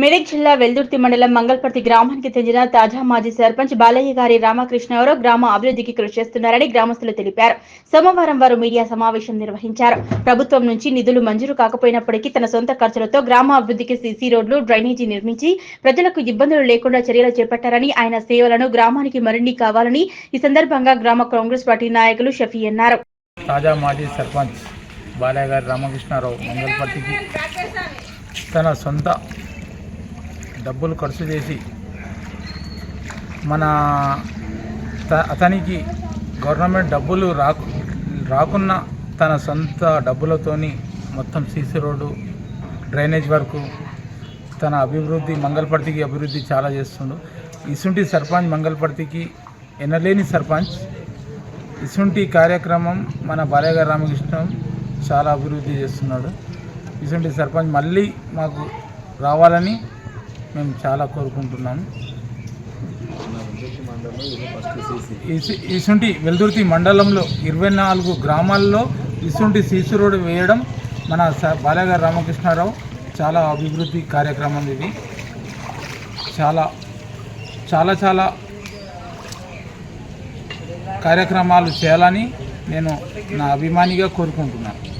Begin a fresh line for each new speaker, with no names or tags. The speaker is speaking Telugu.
మెదక్ జిల్లా వెల్దుర్తి మండలం మంగళపర్తి గ్రామానికి చెందిన తాజా మాజీ సర్పంచ్ బాలయ్య గారి రామకృష్ణరావు గ్రామ అభివృద్ధికి కృషి చేస్తున్నారని గ్రామస్తులు తెలిపారు. సోమవారం వారు మీడియా సమావేశం నిర్వహించారు. ప్రభుత్వం నుంచి నిధులు మంజూరు కాకపోయినప్పటికీ తన సొంత ఖర్చులతో గ్రామ అభివృద్ధికి సీసీ రోడ్లు డ్రైనేజీ నిర్మించి ప్రజలకు ఇబ్బందులు లేకుండా చర్యలు చేపట్టారని ఆయన సేవలను గ్రామానికి మరిన్ని కావాలని ఈ సందర్భంగా గ్రామ కాంగ్రెస్ పార్టీ నాయకులు షఫీ అన్నారు.
తాజా మాజీ సర్పంచ్ బాలయ్య గారి రామకృష్ణారావు మంగళపర్తికి తన సొంత డబ్బులు ఖర్చు చేసి మన త- అతనికి గవర్నమెంట్ డబ్బులు రాకు రాకున్న తన సొంత డబ్బులతోని మొత్తం సీసీ రోడ్డు డ్రైనేజ్ వరకు తన అభివృద్ధి మంగళపర్తికి అభివృద్ధి చాలా చేస్తుండు. ఇసుంటి సర్పంచ్ మంగళపర్తికి ఎనలేని సర్పంచ్. ఇసుంటి కార్యక్రమం మన బాలయ్య రామకృష్ణం చాలా అభివృద్ధి చేస్తున్నాడు. ఇసుంటి సర్పంచ్ మళ్ళీ మాకు రావాలని మేము చాలా కోరుకుంటున్నాము ఇసుంటి వెల్దుర్తి మండలంలో ఇరవై నాలుగు గ్రామాల్లో ఇసుంటి సీసీ రోడ్డు వేయడం మన స- రామకృష్ణారావు చాలా అభివృద్ధి కార్యక్రమం ఇది. చాలా చాలా చాలా కార్యక్రమాలు చేయాలని నేను నా అభిమానిగా కోరుకుంటున్నాను.